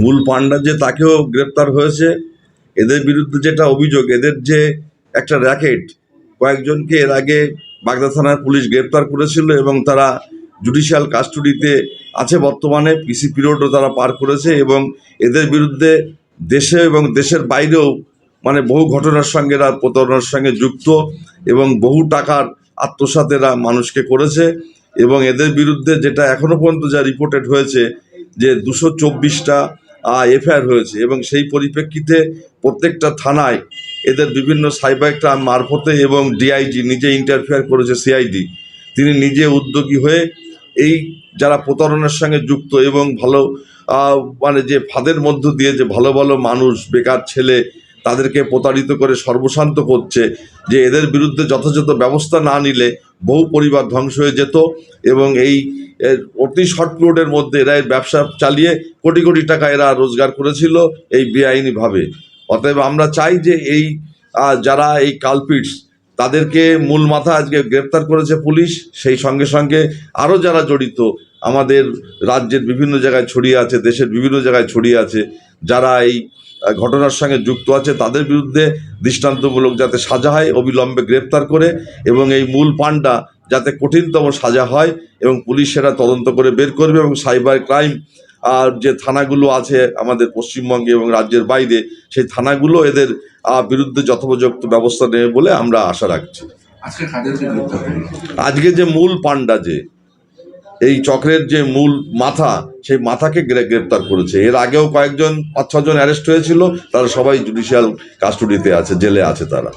মূল পান্ডা যে তাকেও গ্রেপ্তার হয়েছে, এদের বিরুদ্ধে যেটা অভিযোগ, এদের যে একটা র্যাকেট, কয়েকজনকে এর আগে বাগদা থানার পুলিশ গ্রেপ্তার করেছিল এবং তারা জুডিশিয়াল কাস্টডিতে আছে বর্তমানে, পিসি পিরিয়ডও তারা পার করেছে এবং এদের বিরুদ্ধে দেশে এবং দেশের বাইরেও মানে বহু ঘটনার সঙ্গে এরা প্রতারণার সঙ্গে যুক্ত এবং বহু টাকার আত্মসাৎ এরা মানুষকে করেছে। এবং এদের বিরুদ্ধে যেটা এখনও পর্যন্ত যা রিপোর্টেড হয়েছে যে দুশো চব্বিশটা এফআইআর হয়েছে এবং সেই পরিপ্রেক্ষিতে প্রত্যেকটা থানায় এদের বিভিন্ন সাইবার ক্রাইম মারফতে এবং ডিআইজি নিজে ইন্টারফেয়ার করেছে সিআইডি তিনি নিজে উদ্যোগী হয়ে এই যারা প্রতারণার সঙ্গে যুক্ত এবং ভালো মানে যে ফাঁদের মধ্য দিয়ে যে ভালো ভালো মানুষ, বেকার ছেলে তাদেরকে প্রতারিত করে সর্বশান্ত করছে যে এদের বিরুদ্ধে যথাযথ ব্যবস্থা না নিলে বহু পরিবার ধ্বংস হয়ে যেত এবং এই অতি শর্ট পিরিয়ডের মধ্যে এরা এই ব্যবসা চালিয়ে কোটি কোটি টাকা এরা রোজগার করেছিল এই বেআইনিভাবে। অতএব আমরা চাই যে এই যারা এই কালপিটস, তাদেরকে মূল মাথা আজকে গ্রেপ্তার করেছে পুলিশ, সেই সঙ্গে সঙ্গে আরও যারা জড়িত, আমাদের রাজ্যের বিভিন্ন জায়গায় ছড়িয়ে আছে, দেশের বিভিন্ন জায়গায় ছড়িয়ে আছে, যারা এই ঘটনার সঙ্গে যুক্ত আছে তাদের বিরুদ্ধে দৃষ্টান্তমূলক যাতে সাজা হয় অবিলম্বে গ্রেপ্তার করে এবং এই মূল পান্ডা যাতে কঠিনতম সাজা হয় এবং পুলিশ সেটা তদন্ত করে বের করবে এবং সাইবার ক্রাইম আর যে থানাগুলো আছে আমাদের পশ্চিমবঙ্গে এবং রাজ্যের বাইরে সেই থানাগুলো এদের বিরুদ্ধে যথোপযুক্ত ব্যবস্থা নেবে বলে আমরা আশা রাখছি। আজকে যে মূল পান্ডা যে এই চক্রের যে মূল মাথা, সেই মাথাকে গ্রে- গ্রেপ্তার করেছে। এর আগেও কয়েকজন, পাঁচ ছজন অ্যারেস্ট হয়েছিল, তারা সবাই জুডিশিয়াল কাস্টডিতে আছে, জেলে আছে তারা।